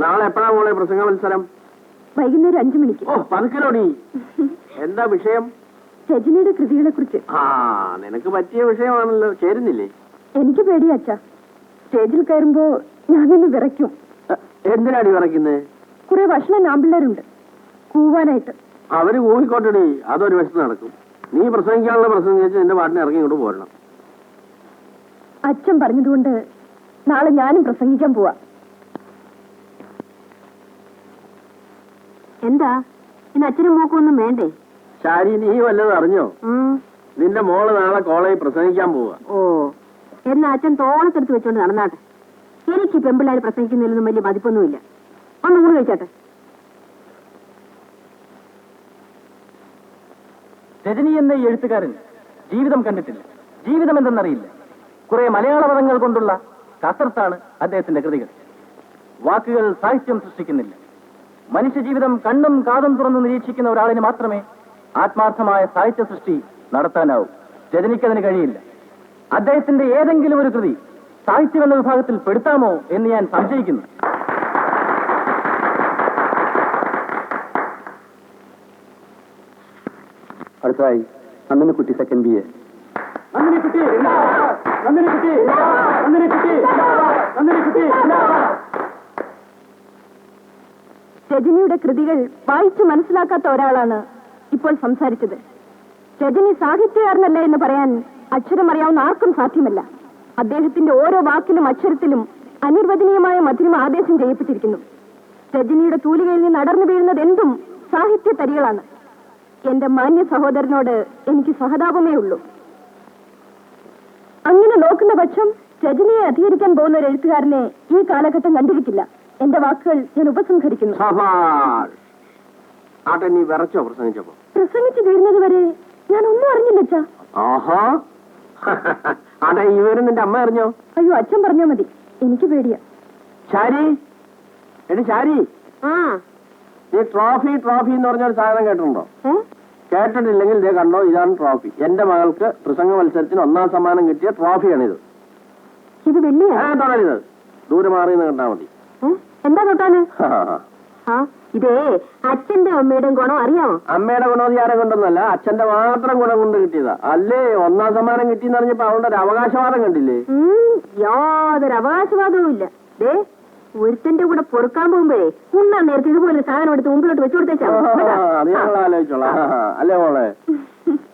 നാളെ എപ്പോഴാ മോളെ പ്രസംഗ മത്സരം വൈകുന്നേരം അഞ്ചു മണിക്ക്. ഓ പതുക്കലോടി. എന്താ വിഷയം? രജനിയുടെ കൃതികളെ കുറിച്ച് ആ നിനക്ക് പറ്റിയ വിഷയമാണല്ലോ. ചേരുന്നില്ലേ? എനിക്ക് പേടിയാ അച്ഛാ. സ്റ്റേജിൽ കയറുമ്പോ ഞാൻ നിന്ന് വിറയ്ക്കും. എന്തിനാണ് എന്തിനാടി വിറയ്ക്കുന്നേ? കുറെ ഭക്ഷണം നാമ്പിള്ളേരുണ്ട് കൂവാനായിട്ട്. അവർ കൂവിക്കോട്ടടി അതൊരു വശത്ത് നടക്കും. നീ പ്രസംഗിക്കാനുള്ള പ്രസംഗിച്ച് എന്റെ പാട്ടിനെ ഇറങ്ങി ഇങ്ങോട്ട് പോരണം. അച്ഛൻ പറഞ്ഞതുകൊണ്ട് നാളെ ഞാനും പ്രസംഗിക്കാൻ പോവാ. എന്താ? ഇന്ന് അച്ഛനും മോക്കൊന്നും വേണ്ടേ? ശാരി നീ വല്ലതും അറിഞ്ഞോ? നിന്റെ മോൾ നാളെ കോളേജിൽ പ്രസംഗിക്കാൻ പോവാ. ഓ എന്നാ അച്ഛൻ തോളത്തെടുത്ത് വെച്ചോണ്ട് നടന്നാട്ടെ. എനിക്ക് പെമ്പിള്ളാര് പ്രസംഗിക്കുന്നതിലൊന്നും വലിയ മതിപ്പൊന്നുമില്ല. ഒന്ന് ഊണ് കഴിച്ചാട്ടെ. രജനി എന്ന ഈ എഴുത്തുകാരൻ ജീവിതം കണ്ടിട്ടില്ല. ജീവിതം എന്തെന്നറിയില്ല. കുറെ മലയാള പദങ്ങൾ കൊണ്ടുള്ള കസർത്താണ് അദ്ദേഹത്തിന്റെ കൃതികൾ. വാക്കുകൾ സാഹിത്യം സൃഷ്ടിക്കുന്നില്ല. മനുഷ്യജീവിതം കണ്ണും കാതും തുറന്ന് നിരീക്ഷിക്കുന്ന ഒരാളിന് മാത്രമേ ആത്മാർത്ഥമായ സാഹിത്യ സൃഷ്ടി നടത്താനാവൂ. രജനിക്കതിന് കഴിയില്ല. അദ്ദേഹത്തിന്റെ ഏതെങ്കിലും ഒരു കൃതി സാഹിത്യം എന്ന വിഭാഗത്തിൽ പെടുത്താമോ എന്ന് ഞാൻ സംശയിക്കുന്നു. അടുത്തതായി കുട്ടി സെക്കൻഡ് ബി എ രജനിയുടെ കൃതികൾ വായിച്ചു മനസ്സിലാക്കാത്ത ഒരാളാണ് ഇപ്പോൾ സംസാരിച്ചത്. രജനി സാഹിത്യകാരനല്ല എന്ന് പറയാൻ അക്ഷരം അറിയാവുന്ന ആർക്കും സാധ്യമല്ല. അദ്ദേഹത്തിന്റെ ഓരോ വാക്കിലും അക്ഷരത്തിലും അനിർവചനീയമായ മധുരം ആദേശം ചെയ്യപ്പെട്ടിരിക്കുന്നു. രജനിയുടെ തൂലികയിൽ നിന്ന് അടർന്നു വീഴുന്നത് എന്തും സാഹിത്യ തരികളാണ് എന്റെ മാന്യ സഹോദരനോട് എനിക്ക് സഹതാപമേ ഉള്ളൂ. അങ്ങനെ നോക്കുന്ന പക്ഷം രജനിയെ അധികരിക്കാൻ പോകുന്ന ഒരു എഴുത്തുകാരനെ ഈ കാലഘട്ടം കണ്ടിരിക്കില്ല. എന്റെ വാക്കുകൾ ഞാൻ ഉപസംഹരിക്കുന്നു. സഭാഷ് ആട്ടെ നീ വിറച്ചോ പ്രസംഗിച്ചപ്പോ പ്രസംഗിച്ചു തീരുന്നത് വരെ ഞാൻ ഒന്നും അറിഞ്ഞില്ല അച്ഛാ ആഹാ. ആട്ടെ ഈ വിവരം നിന്റെ അമ്മ അറിഞ്ഞോ? അയ്യോ അച്ഛൻ പറഞ്ഞാ മതി. എനിക്ക് പേടിയാ. ശാരി. എടി ശാരി. ആ. ഈ ട്രോഫി ട്രോഫി എന്ന് പറഞ്ഞ ഒരു സാധനം കേട്ടിട്ടുണ്ടോ? കേട്ടിട്ടില്ലെങ്കിൽ ഇതേ കണ്ടോ ഇതാണ് ട്രോഫി. എന്റെ മകൾക്ക് പ്രസംഗ മത്സരത്തിന് ഒന്നാം സമ്മാനം കിട്ടിയ ട്രോഫിയാണിത്. ഇത് വലിയ തുടരുന്നത് ദൂരെ മാറി എന്ന് കണ്ടാ മതി? എന്താ ഹാ. ആ ഇതേ അച്ഛന്റെ അമ്മയുടെയും ഗുണം അറിയാമോ? അമ്മയുടെ ഗുണം ഞാനെ കൊണ്ടൊന്നല്ല അച്ഛന്റെ മാത്രം ഗുണം കൊണ്ട് കിട്ടിയതാ. അല്ലേ? ഒന്നാം സമ്മാനം കിട്ടിയെന്ന് പറഞ്ഞപ്പോ അവളുടെ ഒരു അവകാശവാദം കണ്ടില്ലേ? യാതൊരു അവകാശവാദവും ഇല്ല. ദേ ഒരുത്തന്റെ കൂടെ പൊറുക്കാൻ പോകുമ്പോഴേ ഉണ്ണാൻ നേരത്തെ ഇതുപോലെ സാധനം എടുത്ത് മുമ്പിലോട്ട് വെച്ചു കൊടുത്തേച്ചാ. അല്ലേ മോളെ?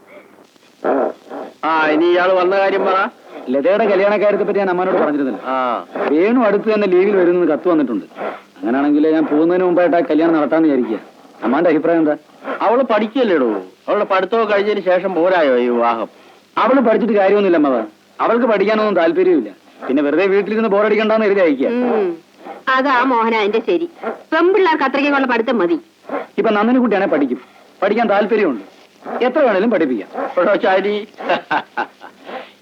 ആ ഇനി ഇയാൾ വന്ന കാര്യം പറ. ലതയുടെ കല്യാണക്കാര്യത്തെ പറ്റി ഞാൻ അമ്മനോട് പറഞ്ഞിരുന്നില്ല. ആ. വേണു അടുത്ത് തന്നെ ലീവിൽ വരുന്നത് കത്ത് വന്നിട്ടുണ്ട്. അങ്ങനെയാണെങ്കിൽ ഞാൻ പോകുന്നതിന് മുമ്പായിട്ട് ആ കല്യാണം നടത്താന്ന് വിചാരിക്കുക. അമ്മാന്റെ അഭിപ്രായം എന്താ? അവൾ പഠിക്കല്ലേടോ അവളുടെ പഠിത്തമൊക്കെ കഴിഞ്ഞതിന് ശേഷം പോരായോ ഈ വിവാഹം? അവൾ പഠിച്ചിട്ട് കാര്യമൊന്നുമില്ല അമ്മ അവൾക്ക് പഠിക്കാനൊന്നും താല്പര്യമില്ല പിന്നെ വെറുതെ വീട്ടിലിരുന്ന് ബോറടിക്കണ്ടെന്ന് എഴുതി അയക്കുക. അതാ മോഹന അതിന്റെ ശരി. പെമ്പിള്ളേർക്ക് അത്രയ്ക്കുള്ള പഠിത്തം മതി. ഇപ്പൊ നന്ദിനി കുട്ടിയാണെ പഠിക്കും. പഠിക്കാൻ താല്പര്യമുണ്ട്. എത്ര വേണേലും പഠിപ്പിക്കാം. ചാരി.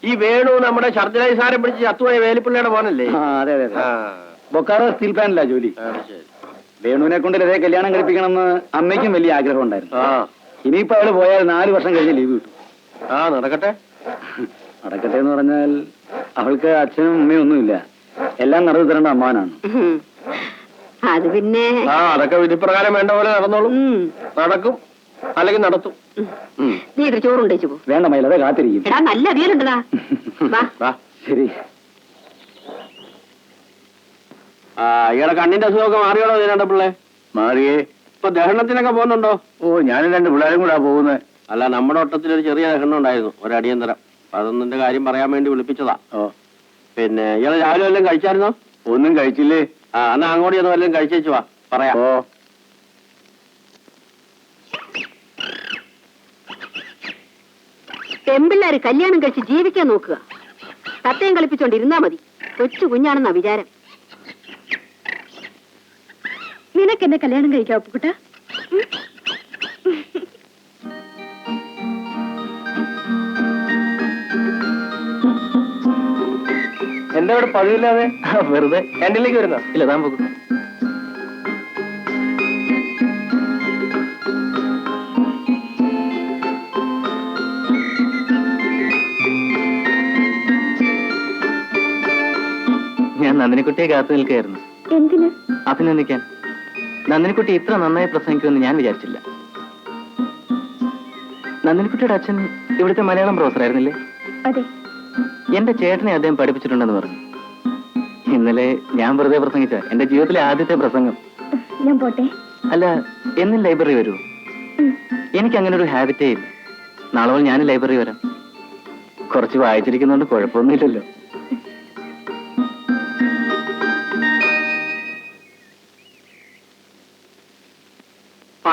ഈ വേണു നമ്മുടെ ഷർദിലായി സാരം പിടിച്ച് ചത്തുപോയ വേലിപ്പിള്ളയുടെ മോനല്ലേ? ആ അതെ അതെ ആ, ബൊക്കാറോ സ്റ്റീൽ പ്ലാന്റിലാ ജോലി. ശരി. വേണുവിനെ കൊണ്ട് ഇതേ കല്യാണം കഴിപ്പിക്കണമെന്ന് അമ്മയ്ക്കും വലിയ ആഗ്രഹം ഉണ്ടായിരുന്നു. ആ. ഇനിയിപ്പോ അവൾ പോയാൽ നാല് വർഷം കഴിഞ്ഞ് ലീവ് കിട്ടും. ആ നടക്കട്ടെ. നടക്കട്ടെ എന്ന് പറഞ്ഞാൽ അവൾക്ക് അച്ഛനും അമ്മയും ഒന്നുമില്ല. എല്ലാം നടന്നു തരേണ്ട അമ്മാനാണ് അത് പിന്നെ ആ അതൊക്കെ വിധിപ്രകാരം വേണ്ട പോലെ നടന്നോളും. നടക്കും. അല്ലെങ്കിൽ നടത്തും. നീ ഇത്ര ചോറുണ്ടേച്ചു പോ. വേണ്ട മയിലതെ കാത്തിരിക്കും. എടാ നല്ല അവിയലുണ്ടടാ വാ. വാ. ശരി. ആ ഇയാളെ കണ്ണിന്റെ അസുഖമൊക്കെ മാറിയോളോ ഇതിനാണ്ട പിള്ളേ? മാറിയേ. ഇപ്പൊ ദഹനത്തിനൊക്കെ പോകുന്നുണ്ടോ? ഓ ഞാനും രണ്ട് പിള്ളേരും കൂടാ പോകുന്നത് അല്ല നമ്മുടെ ഒട്ടത്തിൽ ഒരു ചെറിയ ദഹനം ഉണ്ടായിരുന്നു ഒരടിയന്തരം. അടിയന്തരം അപ്പൊ അതൊന്നിന്റെ കാര്യം പറയാൻ വേണ്ടി വിളിപ്പിച്ചതാ. ഓ. പിന്നെ ഇയാളെ രാവിലെ വല്ലതും കഴിച്ചായിരുന്നോ? ഒന്നും കഴിച്ചില്ലേ. ആ എന്നാ അങ്ങോട്ട് ചെന്ന് വല്ലതും കഴിച്ചേച്ചു വാ. പറയാം. ഓ. പെമ്പിള്ളേര് കല്യാണം കഴിച്ച് ജീവിക്കാൻ നോക്കുക. തത്തയും കളിപ്പിച്ചോണ്ട് ഇരുന്നാ മതി. കൊച്ചു കുഞ്ഞാണെന്നാ വിചാരം. നിനക്ക് എന്നെ കല്യാണം കഴിക്കാം ഒപ്പുകുട്ട എന്താ ഇവിടെ പതിവില്ലാതെ? വെറുതെ. ക്യാന്റീനിലേക്ക് വരുന്നോ? ഇല്ല താൻ പോകും നന്ദിനിക്കുട്ടിയെ കാത്തു നിൽക്കുകയായിരുന്നു. എന്തിന്? അഭിനന്ദിക്കാൻ നന്ദിനിക്കുട്ടി ഇത്ര നന്നായി പ്രസംഗിക്കുമെന്ന് ഞാൻ വിചാരിച്ചില്ല. നന്ദിനിക്കുട്ടിയുടെ അച്ഛൻ ഇവിടുത്തെ മലയാളം പ്രൊഫസർ ആയിരുന്നില്ലേ? അതെ. എന്റെ ചേട്ടനെ അദ്ദേഹം പഠിപ്പിച്ചിട്ടുണ്ടെന്ന് പറഞ്ഞു. ഇന്നലെ ഞാൻ വെറുതെ പ്രസംഗിച്ച എന്റെ ജീവിതത്തിലെ ആദ്യത്തെ പ്രസംഗം. ഞാൻ പോട്ടെ. അല്ല എന്നും ലൈബ്രറി വരൂ എനിക്ക് അങ്ങനെ ഒരു ഹാബിറ്റേ ഇല്ല. നാളെ ഞാനും ഞാൻ ലൈബ്രറി വരാം. കുറച്ച് വായിച്ചിരിക്കുന്നതുകൊണ്ട് കുഴപ്പമൊന്നുമില്ലല്ലോ.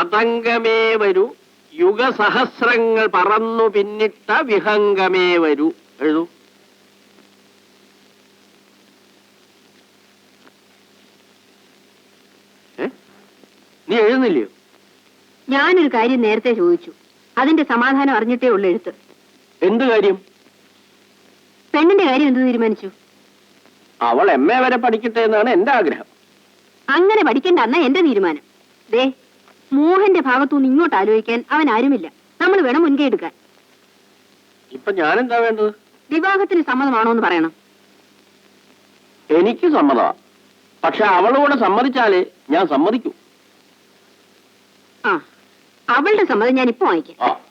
പതംഗമേ വരൂ. യുഗസഹസ്രങ്ങൾ പറന്നു പിന്നിട്ട വിഹംഗമേ വരൂ. എഴുതൂ? നീ എഴുതുന്നില്ലയോ? ഞാനൊരു കാര്യം നേരത്തെ ചോദിച്ചു. അതിന്റെ സമാധാനം അറിഞ്ഞിട്ടേ ഉള്ളു എഴുത്ത്. എന്ത് കാര്യം? പെണ്ണിന്റെ കാര്യം എന്ത് തീരുമാനിച്ചു? അവൾ എം എ വരെ പഠിക്കട്ടെ എന്നാണ് എന്റെ ആഗ്രഹം. അങ്ങനെ പഠിക്കണ്ട അന്ന എന്റെ തീരുമാനം. ദേ മോഹന്റെ ഭാഗത്തുനിന്ന് ഇങ്ങോട്ട് ആലോചിക്കാൻ അവൻ ആരുമില്ല. നമ്മൾ വേണം മുൻകൈ എടുക്കാൻ. ഇപ്പൊ വേണ്ടത്? വിവാഹത്തിന് സമ്മതമാണോ എന്ന് പറയണം. എനിക്ക് സമ്മതമാ. പക്ഷെ അവളോട് സമ്മതിച്ചാലേ ഞാൻ സമ്മതിക്കൂ. ആ അവളുടെ സമ്മതം ഞാൻ ഇപ്പൊ വാങ്ങിക്കാം.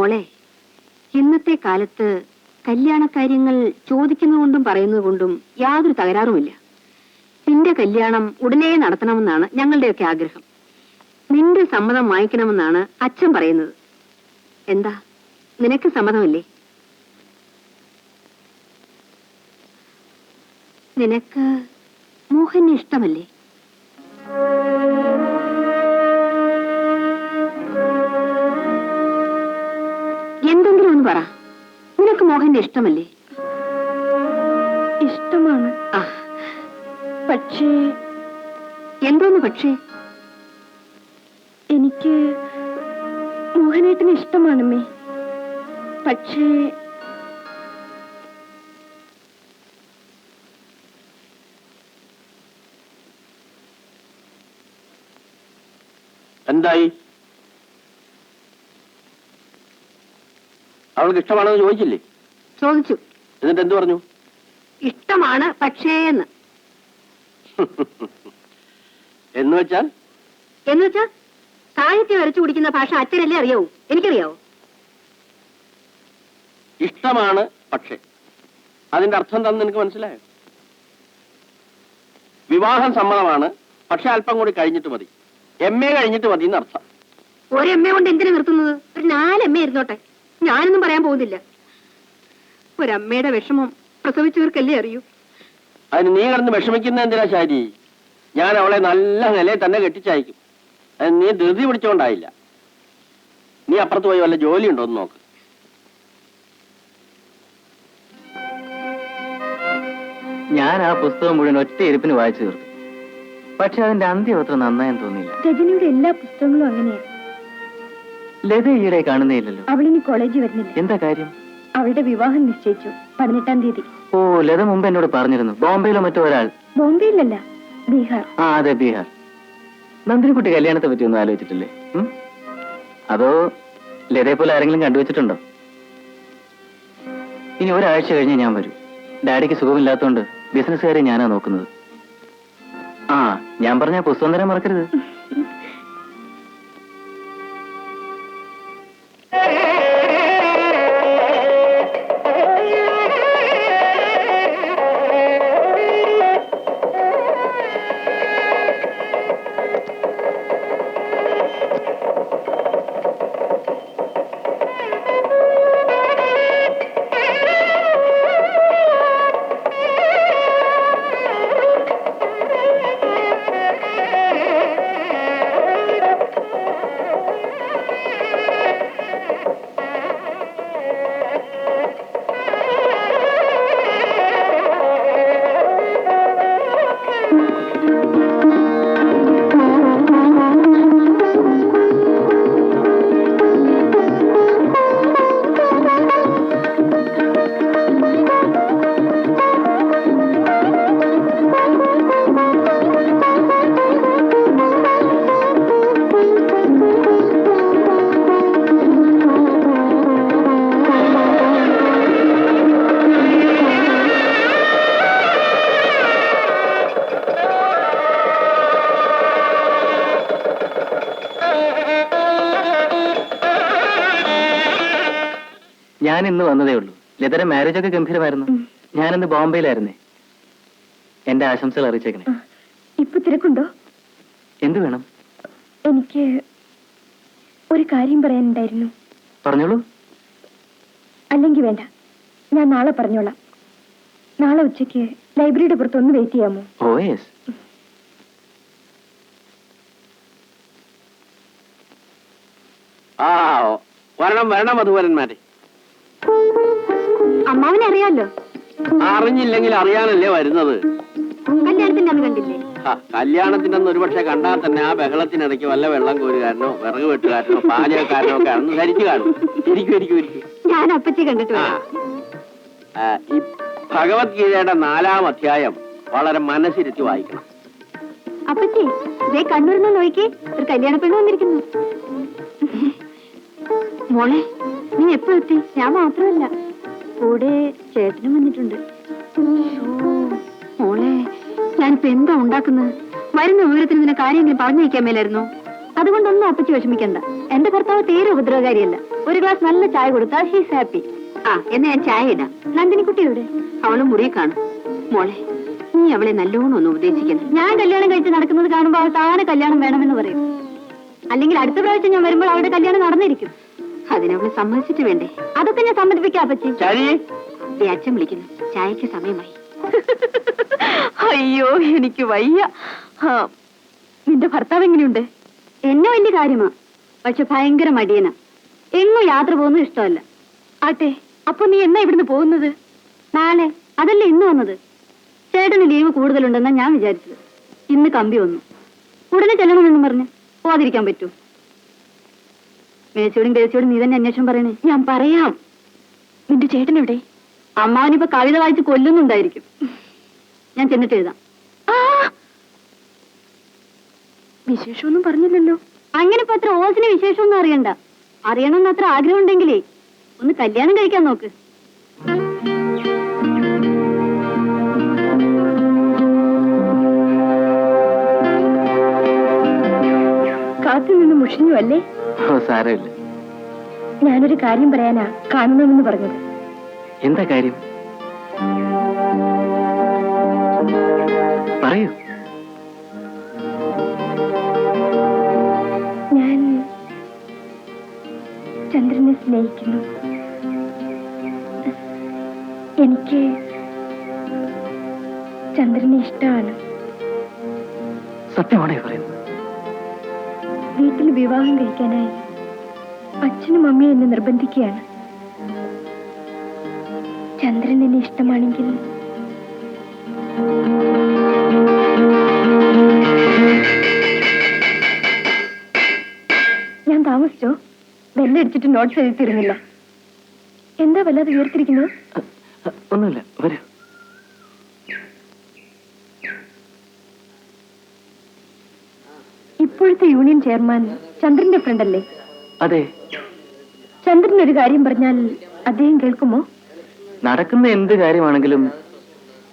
മോളെ ഇന്നത്തെ കാലത്ത് കല്യാണക്കാര്യങ്ങൾ ചോദിക്കുന്നതുകൊണ്ടും പറയുന്നതുകൊണ്ടും യാതൊരു തകരാറുമില്ല. നിന്റെ കല്യാണം ഉടനെ നടത്തണമെന്നാണ് ഞങ്ങളുടെയൊക്കെ ആഗ്രഹം. നിന്റെ സമ്മതം വാങ്ങിക്കണമെന്നാണ് അച്ഛൻ പറയുന്നത്. എന്താ? നിനക്ക് സമ്മതമല്ലേ? നിനക്ക് മോഹനെ ഇഷ്ടമല്ലേ? മോഹന്റെ ഇഷ്ടമല്ലേ? ഇഷ്ടമാണ്. പക്ഷേ എന്തോന്ന് പക്ഷേ? എനിക്ക് മോഹനേട്ടന് ഇഷ്ടമാണമ്മേ. പക്ഷേ എന്തായി? അവൾക്ക് ഇഷ്ടമാണെന്ന് ചോദിച്ചില്ലേ? ചോദിച്ചു. എന്നിട്ട് എന്ത് പറഞ്ഞു? ഇഷ്ടമാണ് പക്ഷേ എന്ന് എന്ന് വെച്ചാൽ? എന്ന് വെച്ചാ സാഹിത്യം വരച്ചു കുടിക്കുന്ന ഭാഷ അച്ഛനല്ലേ അറിയാവൂ? എനിക്കറിയാവോ. ഇഷ്ടമാണ് പക്ഷേ. അതിന്റെ അർത്ഥം എന്താണെന്ന് നിനക്ക് മനസ്സിലായോ? വിവാഹം സമ്മതമാണ് പക്ഷെ അല്പം കൂടി കഴിഞ്ഞിട്ട് മതി. എം എ കഴിഞ്ഞിട്ട് മതി എന്നർത്ഥം ഒരു എം എ കൊണ്ട് എന്തിനാ നിർത്തുന്നത്? ഒരു നാല് എം എ ഇരുന്നോട്ടെ. ഞാനൊന്നും പറയാൻ പോകുന്നില്ല. ഒരമ്മയുടെ വിഷമം പ്രസവിച്ചവർക്കല്ലേ അറിയൂ? അതിന് നീ കിടന്ന് വിഷമിക്കുന്ന എന്തിനാ ശാരി? ഞാൻ അവളെ നല്ല നിലയിൽ തന്നെ കെട്ടിച്ചയക്കും. അതിന് നീ ധൃതി പിടിച്ചോണ്ടായില്ല നീ അപ്പുറത്ത് പോയി വല്ല ജോലി ഉണ്ടോ എന്ന് നോക്ക്. ഞാൻ ആ പുസ്തകം മുഴുവൻ ഒറ്റ ഇരിപ്പിന് വായിച്ചു തീർത്തു പക്ഷെ അതിന്റെ അന്ത്യം അത്ര നന്നായെന്ന് തോന്നിയില്ല. രജനിയുടെ എല്ലാ പുസ്തകങ്ങളും അങ്ങനെയാണ് ലത ഈയിടെ കാണുന്നേയില്ലല്ലോ അവളിനി കോളേജിൽ വരുന്നില്ല. എന്താ കാര്യം? അവളുടെ വിവാഹം നിശ്ചയിച്ചു പതിനെട്ടാം തീയതി. ഓ ലത മുമ്പ് എന്നോട് പറഞ്ഞിരുന്നു. ബോംബെയിലോ മറ്റോ ഒരാൾ? ബോംബെയിലല്ല ബീഹാർ. ആ അതെ ബീഹാർ. നന്ദിനിക്കുട്ടി കല്യാണത്തെ പറ്റി ഒന്നും ആലോചിച്ചിട്ടില്ലേ? ഉം? അതോ ലതയെ പോലെ ആരെങ്കിലും കണ്ടുവച്ചിട്ടുണ്ടോ? ഇനി ഒരാഴ്ച കഴിഞ്ഞ് ഞാൻ വരും. ഡാഡിക്ക് സുഖമില്ലാത്തതുകൊണ്ട് ബിസിനസ്സുകാരെ ഞാനാ നോക്കുന്നത്. ആ ഞാൻ പറഞ്ഞ പുസ്തകം തരാൻ മറക്കരുത്. വന്നതേ ഉള്ളൂ. ലതയുടെ മാരേജ് ഒക്കെ ഗംഭീരമായിരുന്നു. ഞാനിന്ന് ബോംബെയിലായിരുന്നേ. എന്റെ ആശംസകൾ അറിയിച്ചേക്കണേ. ഇപ്പൊ തിരക്കുണ്ടോ? എന്ത് വേണം? എനിക്ക് ഒരു കാര്യം പറയാനുണ്ടായിരുന്നു. പറഞ്ഞോളൂ. അല്ലെങ്കിൽ വേണ്ട. ഞാൻ നാളെ പറഞ്ഞോളാം. നാളെ ഉച്ചയ്ക്ക് ലൈബ്രറിയുടെ പുറത്ത് ഒന്ന് വെയിറ്റ് ചെയ്യാമോ? Oh yes. ആ വരണം വരണം മധുവരന്മാരെ അമ്മാവനെ അറിയാലോ അറിഞ്ഞില്ലെങ്കിൽ അറിയാനല്ലേ വരുന്നത്? കല്യാണത്തിന്റെ അന്ന് കണ്ടില്ലേ? കല്യാണത്തിന്റെ അന്ന് ഒരുപക്ഷെ കണ്ടാൽ തന്നെ ആ ബഹളത്തിനിടയ്ക്ക് വല്ല വെള്ളം കോരുകാരനോ വിറക് വെട്ടുകാരനോ പാചകക്കാരനോ ഒക്കെ അന്ന് ധരിച്ചു കാണും. ഇരിക്കും ഇരിക്കും ഇരിക്കും. ഞാൻ അപ്പച്ചി കണ്ടിട്ട് ആ വരാം. ആ, ഈ ഭഗവത്ഗീതയുടെ നാലാം അധ്യായം വളരെ മനസ്സിരുത്തി വായിക്കണം. അപ്പച്ചി ഇതേ കണ്ണൂരിൽ നിന്ന് നോക്കി ഒരു കല്യാണ പെണ്ണ് വന്നിരിക്കുന്നു. മോളെ നീ എപ്പോ എത്തി? ഞാൻ മാത്രമല്ല. കൂടെ ചേട്ടനും വന്നിട്ടുണ്ട്. മോളെ ഞാനിപ്പോ എന്താ ഉണ്ടാക്കുന്നത്? വരുന്ന വിവരത്തിന് നിന്നെ കാര്യമെങ്കിലും പറഞ്ഞു വയ്ക്കാൻ മേലായിരുന്നു? അതുകൊണ്ടൊന്നും അപ്പച്ചി വിഷമിക്കണ്ട. എന്റെ ഭർത്താവ് തീരെ ഉപദ്രവകാരിയല്ല. ഒരു ഗ്ലാസ് നല്ല ചായ കൊടുത്താൽ ഹീസ് ഹാപ്പി ആ എന്നാ ഞാൻ ചായ ഇടാം. നന്ദിനിക്കുട്ടി എവിടെ? അവളും മുറി കാണും. മോളെ നീ അവളെ നല്ലോണം ഒന്ന് ഉപദേശിക്കണം. ഞാൻ കല്യാണം കഴിച്ച് നടക്കുന്നത് കാണുമ്പോൾ അവൾ താനെ കല്യാണം വേണമെന്ന് പറയും. അല്ലെങ്കിൽ അടുത്ത പ്രാവശ്യം ഞാൻ വരുമ്പോൾ അവളുടെ കല്യാണം നടന്നിരിക്കും. അതിനവൾ സമ്മതിച്ചിട്ട് വേണ്ടേ? അതൊക്കെ ഞാൻ സമ്മതിപ്പിക്കാം അപ്പച്ചി. ദേ അച്ഛൻ വിളിക്കുന്നു. ചായക്ക് സമയമായി. അയ്യോ എനിക്ക് വയ്യ. നിന്റെ ഭർത്താവ് എങ്ങനെയുണ്ട്? എന്നോ എന്റെ കാര്യമാ. പക്ഷെ ഭയങ്കര മടിയന. എങ്ങും യാത്ര പോകുന്നത് ഇഷ്ടമല്ല. ആട്ടെ അപ്പൊ നീ എന്നാ ഇവിടുന്ന് പോകുന്നത്? നാളെ അതല്ല ഇന്ന് വന്നത്? ചേട്ടന് ലീവ് കൂടുതലുണ്ടെന്നാ ഞാൻ വിചാരിച്ചത്. ഇന്ന് കമ്പി വന്നു. ഉടനെ ചെല്ലണമെന്നും പറഞ്ഞ് പോവാതിരിക്കാൻ പറ്റൂ മേച്ചോടും കേച്ചോടും നീ തന്നെ അന്വേഷണം പറയണേ. ഞാൻ പറയാം. നിന്റെ ചേട്ടൻ എവിടെ? അമ്മാവനിപ്പോ കവിത വായിച്ച് കൊല്ലുന്നുണ്ടായിരിക്കും. ഞാൻ ചെന്നിട്ട് എഴുതാം. വിശേഷമൊന്നും പറഞ്ഞില്ലല്ലോ. അങ്ങനെ ഇപ്പൊ അത്ര ഓസിന് വിശേഷമൊന്നും അറിയണ്ട. അറിയണമെന്ന് അത്ര ആഗ്രഹം ഉണ്ടെങ്കിലേ ഒന്ന് കല്യാണം കഴിക്കാൻ നോക്ക്. കാത്തു നിന്ന് മുഷിഞ്ഞു അല്ലേ? സാരമില്ല. ഞാനൊരു കാര്യം പറയാനാ കാണണമെന്ന് പറഞ്ഞത്. എന്താ കാര്യം? പറയൂ. ഞാൻ ചന്ദ്രനെ സ്നേഹിക്കുന്നു. എനിക്ക് ചന്ദ്രനെ ഇഷ്ടമാണ്. സത്യമാണോ പറയുന്നു പറയുന്നത്? വീട്ടിൽ വിവാഹം കഴിക്കാനായി അച്ഛനും അമ്മയും എന്നെ നിർബന്ധിക്കുകയാണ്. ചന്ദ്രൻ എന്നെ ഇഷ്ടമാണെങ്കിൽ ഞാൻ താമസിച്ചോ? ബെല്ലടിച്ചിട്ട് നോട്ട്സ് എഴുതിയിരുന്നില്ല എന്താ വല്ലാതെ ഉയർത്തിരിക്കുന്നത് ഒന്നുമില്ല വരൂ. ഇപ്പോഴത്തെ യൂണിയൻ ചെയർമാൻ ചന്ദ്രന്റെ ഫ്രണ്ട് അല്ലേ? അതെ. ചന്ദ്രൻ ഒരു കാര്യം പറഞ്ഞാൽ അദ്ദേഹം കേൾക്കുമോ? നടക്കുന്ന എന്ത് കാര്യമാണെങ്കിലും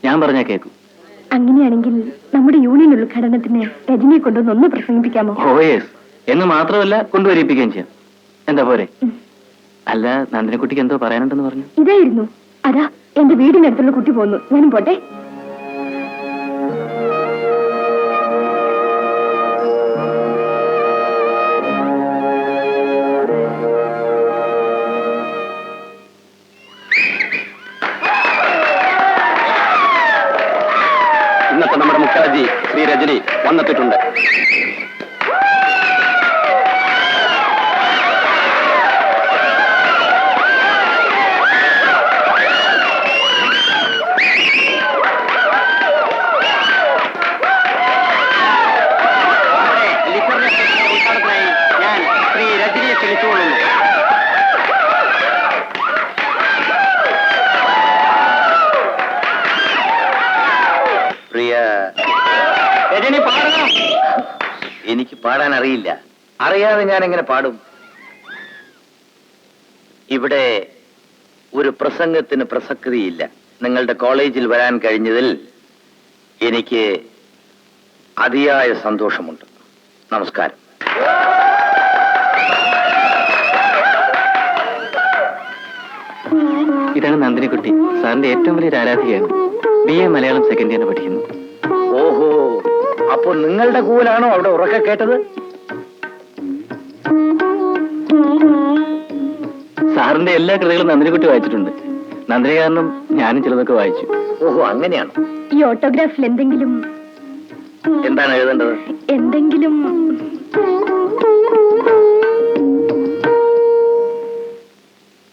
ഞാൻ പറഞ്ഞാ കേൾക്കും. അങ്ങനെയാണെങ്കിൽ നമ്മുടെ യൂണിയൻ ഉദ്ഘാടനത്തിന് രജനിയെ കൊണ്ടുവന്ന് ഒന്ന് പ്രസംഗിപ്പിക്കാമോ? ഓ യെസ് എന്ന് മാത്രമല്ല കൊണ്ടുവരിപ്പിക്കുകയും ചെയ്യാം. എന്താ പോരെ? അല്ല നന്ദിനിക്കുട്ടിക്ക് എന്തോ പറയാനുണ്ടെന്ന് പറഞ്ഞു. ഇതായിരുന്നു. അതാ എന്റെ വീടിനടുത്തുള്ള കുട്ടി പോന്നു. ഞാനും പോട്ടെ. അറിയാതെ ഞാൻ എങ്ങനെ പാടും? ഇവിടെ ഒരു പ്രസംഗത്തിന് പ്രസക്തിയില്ല. നിങ്ങളുടെ കോളേജിൽ വരാൻ കഴിഞ്ഞതിൽ എനിക്ക് അതിയായ സന്തോഷമുണ്ട്. നമസ്കാരം. ഇതാണ് നന്ദിനിക്കുട്ടി സാറിന്റെ ഏറ്റവും വലിയ ആരാധികയാണ് ബി എ മലയാളം സെക്കൻഡ് ഇയറിന് പഠിക്കുന്നു. ഓഹോ അപ്പോൾ നിങ്ങളുടെ കൂലാണോ അവിടെ ഉറക്കെ കേട്ടത്? സാറിന്റെ എല്ലാ കൃതികളും നന്ദിനിക്കുട്ടി വായിച്ചിട്ടുണ്ട്. നന്ദിനി കാരണം ഞാനും ചിലതൊക്കെ വായിച്ചു. ഓഹോ അങ്ങനെയാണ്. ഈ ഓട്ടോഗ്രാഫിൽ എന്തെങ്കിലും എന്താണ് എഴുതേണ്ടത്? എന്തെങ്കിലും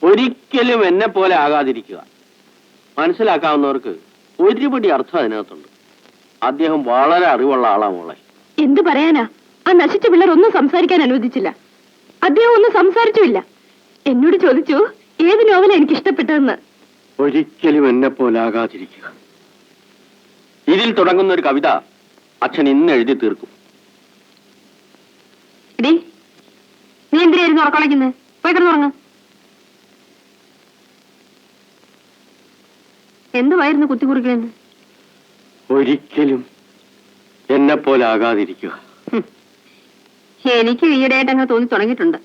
ഒരിക്കലും എന്നെ പോലെ ആകാതിരിക്കുക. മനസ്സിലാക്കാവുന്നവർക്ക് ഒരുപടി അർത്ഥം അതിനകത്തുണ്ട്. അദ്ദേഹം വളരെ അറിവുള്ള ആളാ മോളെ. എന്തു പറയാനാ? ആ നശിച്ച പിള്ളേർ ഒന്നും സംസാരിക്കാൻ അനുവദിച്ചില്ല. അദ്ദേഹം ഒന്നും സംസാരിച്ചുമില്ല. എന്നോട് ചോദിച്ചു ഏത് നോവല എനിക്ക് ഇഷ്ടപ്പെട്ടെന്ന് ഒരിക്കലും എന്നെ പോലെ ആകാതിരിക്കുക ഇതിൽ തുടങ്ങുന്ന ഒരു കവിത അച്ഛൻ ഇന്ന് എഴുതി തീർക്കും. നീ എന്തിനായിരുന്നു ഉറക്കളയ്ക്കുന്നത് പോയി കിടന്നുറങ്ങ. എന്തുവായിരുന്നു കുത്തിക്കുറിക്കലെന്ന് ഒരിക്കലും എന്നെ പോലെ ആകാതിരിക്കുക എനിക്ക് ഈയിടെയായിട്ട് അങ്ങ് തോന്നി തുടങ്ങിയിട്ടുണ്ട്.